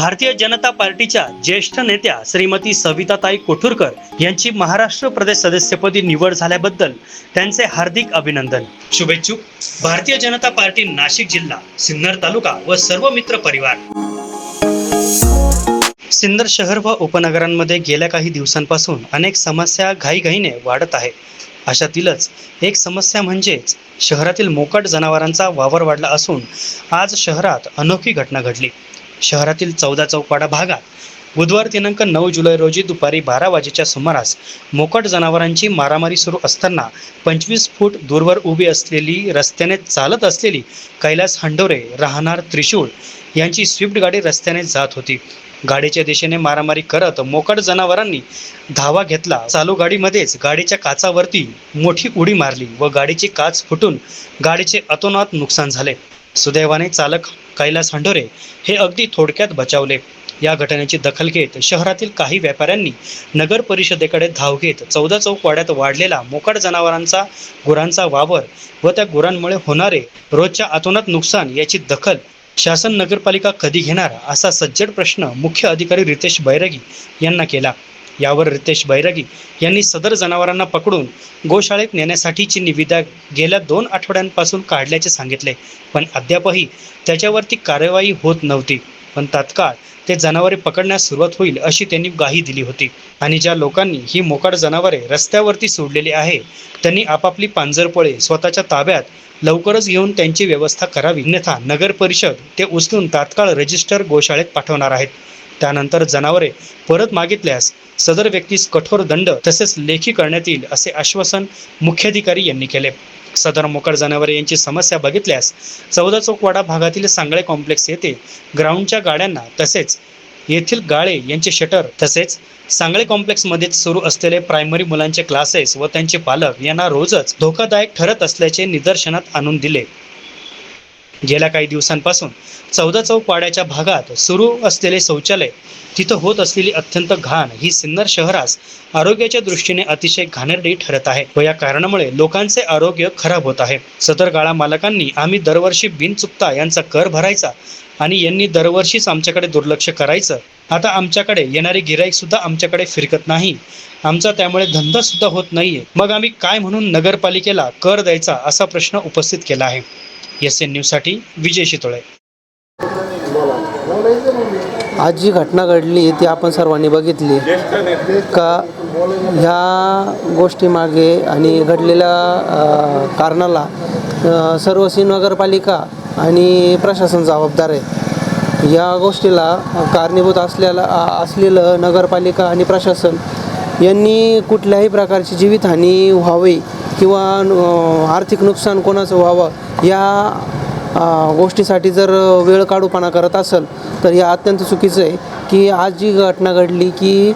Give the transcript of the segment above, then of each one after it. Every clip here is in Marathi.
भारतीय जनता पार्टीच्या ज्येष्ठ नेत्या श्रीमती सविताताई कोठुरकर यांची महाराष्ट्र प्रदेश सदस्यपदी निवड झाल्याबद्दल त्यांचे हार्दिक अभिनंदन. शुभेच्छुक. भारतीय जनता पार्टी नाशिक जिल्हा सिन्नर तालुका व सर्व मित्र परिवार. सिन्नर शहर व उपनगरांमध्ये गेल्या काही दिवसांपासून अनेक समस्या घाईघाईने वाढत आहे. अशातीलच एक समस्या म्हणजेच शहरातील मोकट जनावरांचा वावर वाढला असून आज शहरात अनोखी घटना घडली. शहरातील चौदा चौपाडा भागात बुधवार दिनांक नऊ जुलै रोजी दुपारी बारा वाजेच्या सुमारास मोकट जनावरांची मारामारी सुरू असताना पंचवीस फूट दूरवर उभी असलेली रस्त्याने चालत असलेली कैलास हंडोरे राहणार त्रिशूळ यांची स्विफ्ट गाडी रस्त्याने जात होती. गाडीच्या दिशेने मारामारी करत मोकट जनावरांनी धावा घेतला. चालू गाडीमध्येच गाडीच्या काचावरती मोठी उडी मारली व गाडीची काच फुटून गाडीचे अतोनात नुकसान झाले. सुदैवाने चालक कैलास हंडोरे हे अगदी थोडक्यात बचावले. या घटनेची दखल घेत शहरातील काही व्यापाऱ्यांनी नगर परिषदेकडे धाव घेत चौदा चौक वाड्यात वाढलेला मोकाट जनावरांचा गुरांचा वावर व त्या गुरांमुळे होणारे रोजच्या आतोनात नुकसान याची दखल शासन नगरपालिका कधी घेणार असा सज्जड प्रश्न मुख्य अधिकारी रितेश बैरागी यांना केला. यावर रितेश बैरागी यांनी सदर जनावरांना पकडून गोशाळेत नेण्यासाठीची निविदा गेल्या दोन आठवड्यांपासून काढल्याचे सांगितले. पण अद्यापही त्याच्यावरती कार्यवाही होत नव्हती. पण तात्काळ ते जनावरे पकडण्यास सुरुवात होईल अशी त्यांनी ग्वाही दिली होती. आणि ज्या लोकांनी ही मोकाट जनावरे रस्त्यावरती सोडलेली आहे त्यांनी आपापली पांजरपोळे स्वतःच्या ताब्यात लवकरच घेऊन त्यांची व्यवस्था करावी. अन्यथा नगर परिषद ते उचलून तात्काळ रजिस्टर गोशाळेत पाठवणार आहेत. त्यानंतर जनावरे परत मागितल्यास सदर व्यक्तीस कठोर दंड तसेच लेखी करण्यात येईल असे आश्वासन मुख्याधिकारी यांनी केले. सदर मोकाट जनावरे यांची समस्या बघितल्यास चौदा चौकवाडा भागातील सांगळे कॉम्प्लेक्स येथे ग्राउंडच्या गाड्यांना तसेच येथील गाळे यांचे शटर तसेच सांगळे कॉम्प्लेक्समध्ये सुरू असलेले प्रायमरी मुलांचे क्लासेस व त्यांचे पालक यांना रोजच धोकादायक ठरत असल्याचे निदर्शनात आणून दिले. गेल्या काही दिवसांपासून चौदा चौक वाड्याच्या भागात सुरू असलेले शौचालय तिथं होत असलेली अत्यंत घाण ही सिन्नर शहरास आरोग्याच्या दृष्टीने अतिशय घाणेरडी ठरत आहे व या कारणामुळे लोकांचे आरोग्य खराब होत आहे. सदर गाळा मालकांनी आम्ही दरवर्षी बिनचुकता यांचा कर भरायचा आणि यांनी दरवर्षीच आमच्याकडे दुर्लक्ष करायचं. आता आमच्याकडे येणारे गिराईक सुद्धा आमच्याकडे फिरकत नाही. आमचा त्यामुळे धंदा सुद्धा होत नाहीये. मग आम्ही काय म्हणून नगरपालिकेला कर द्यायचा असा प्रश्न उपस्थित केला आहे? एस एन न्यूजसाठी विजय शितोळे. आज जी घटना घडली ती आपण सर्वांनी बघितली. का ह्या गोष्टीमागे आणि घडलेल्या कारणाला सर्व सर्वसी नगरपालिका आणि प्रशासन जबाबदार आहे. या गोष्टीला कारणीभूत असलेला असलेलं नगरपालिका आणि प्रशासन यांनी कुठल्याही प्रकारची जीवितहानी व्हावी किंवा आर्थिक नुकसान कोणाचं व्हावं या गोष्टीसाठी जर वेळ काढूपणा करत असेल तर हे अत्यंत चुकीचं आहे की आज जी घटना घडली की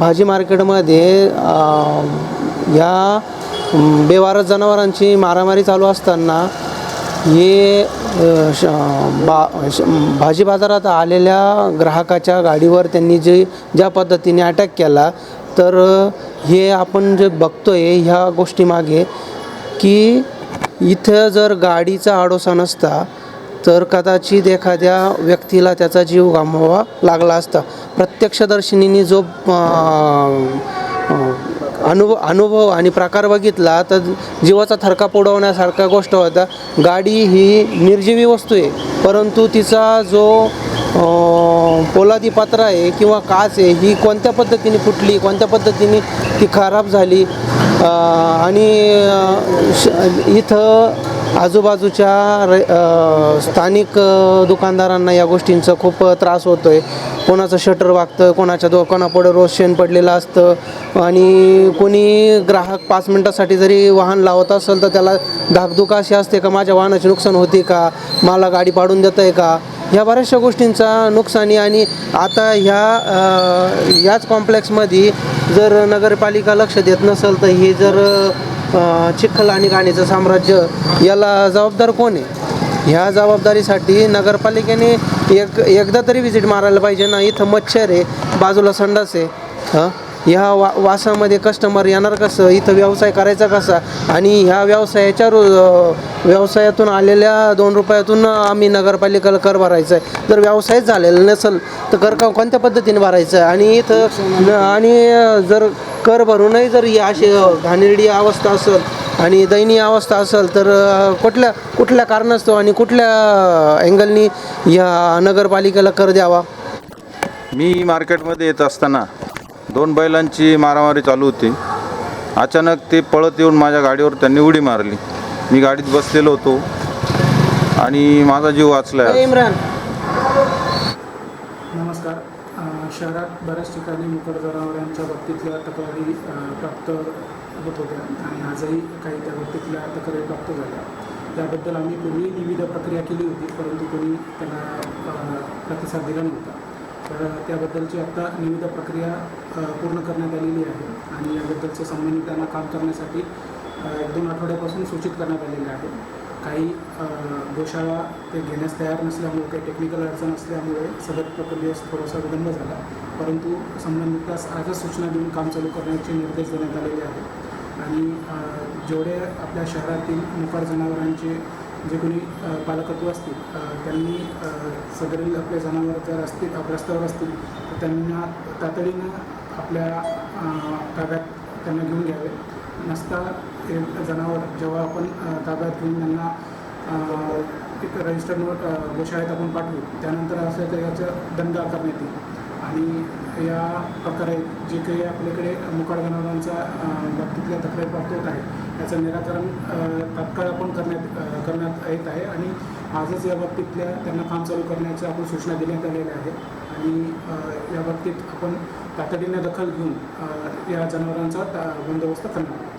भाजी मार्केटमध्ये ह्या या बेवारस जनावरांची मारामारी चालू असताना हे श बा श भाजी बाजारात आलेल्या ग्राहकाच्या गाडीवर त्यांनी जे ज्या पद्धतीने अटॅक केला तर हे आपण जे बघतो आहे ह्या गोष्टीमागे की इथं जर गाडीचा आडोसा नसता तर कदाचित एखाद्या व्यक्तीला त्याचा जीव गमवावा लागला असता. प्रत्यक्षदर्शिनीने जो अनुभव अनुभव आणि प्रकार बघितला तर जीवाचा थरका पोडवण्यासारखा गोष्ट होता गाडी ही निर्जीवी वस्तू आहे परंतु तिचा जो पोलादी पात्र आहे किंवा काच आहे ही कोणत्या पद्धतीने फुटली कोणत्या पद्धतीने ती खराब झाली? आणि श- इथं आजूबाजूच्या रे स्थानिक दुकानदारांना या गोष्टींचा खूप त्रास होतो आहे कोणाचं शटर वागतं कोणाच्या दुकानापुढं रोज शेण पडलेलं असतं आणि कोणी ग्राहक पाच मिनटासाठी जरी वाहन लावत असेल तर त्याला धाकधुका अशी असते का माझ्या वाहनाचे नुकसान होते का मला गाडी पाडून देतं आहे का? ह्या बऱ्याचशा गोष्टींचा नुकसानी आणि आता ह्या याच कॉम्प्लेक्समध्ये जर नगरपालिका लक्ष देत नसेल तर हे जर चिखल आणि गाणीचं साम्राज्य याला जबाबदार कोण आहे? ह्या जबाबदारीसाठी नगरपालिकेने एक एकदा तरी व्हिजिट मारायला पाहिजे ना. इथं मच्छर आहे बाजूला संडास आहे. हां? ह्या वा वासामध्ये कस्टमर येणार कसं? इथं व्यवसाय करायचा कसा? आणि ह्या व्यवसायाच्या रो व्यवसायातून आलेल्या दोन रुपयातून आम्ही नगरपालिकेला कर भरायचा आहे. जर व्यवसायच झालेला नसेल तर कर का कोणत्या पद्धतीने भरायचं? आहे आणि इथं न- आणि जर कर भरूनही जर ही अशी घाणेरडी अवस्था असेल आणि दयनीय अवस्था असेल तर कुठल्या कुठल्या कारणास्तव आणि कुठल्या अँगलनी या नगरपालिकेला कर द्यावा? मी मार्केटमध्ये येत असताना दोन बैलांची मारामारी चालू होती. अचानक ते पळत येऊन माझ्या गाडीवर त्यांनी उडी मारली. मी गाडीत बसलेलो होतो आणि माझा जीव वाचला इम्रान. नमस्कार. शहरात बऱ्याच ठिकाणी मुकड जनावरांच्या बाबतीतल्या तक्रारी प्राप्त होत होत्या आणि आजही काही त्या बाबतीतल्या तक्रारी प्राप्त झाल्या. त्याबद्दल आम्ही पूर्वी विविध प्रक्रिया केली होती परंतु कोणी त्यांना प्रतिसाद दिला नव्हता. तर त्याबद्दलची आत्ता विविध प्रक्रिया पूर्ण करण्यात आलेली आहे. आणि याबद्दलचं संबंधितांना काम करण्यासाठी एक दोन आठवड्यापासून सूचित करण्यात आलेले आहे. काही गोशाळा ते घेण्यास तयार नसल्यामुळे काही टेक्निकल अडचण असल्यामुळे सदर प्रक्रियेस थोडासा विलंब झाला. परंतु संबंधितास आजच सूचना देऊन काम चालू करण्याचे निर्देश देण्यात आलेले आहेत. आणि जेवढे आपल्या शहरातील मुखार जनावरांचे जे कोणी पालकत्व असतील त्यांनी सदरील आपल्या जनावर जर असतील अ, रस्त्यावर असतील तर त्यांना तातडीनं आपल्या ताब्यात त्यांना घेऊन घ्यावे. नसता हे जनावर जेव्हा आपण ताब्यात घेऊन त्यांना एक रजिस्टर गोशाळेत आपण पाठवू त्यानंतर असं तर याचं दंड आकारण्यात येईल. आणि या प्रकारे जे काही आपल्याकडे मुकाड जनावरांच्या बाबतीतल्या तक्रारी प्राप्त होत आहे याचं निराकरण तात्काळ आपण करण्यात करण्यात येत आहे आणि आजच या बाबतीतल्या त्यांना काम चालू करण्याच्या आपण सूचना देण्यात आलेल्या आहेत आणि या बाबतीत आपण तातडीने दखल घेऊन या जनावरांचा बंदोबस्त करणार आहोत.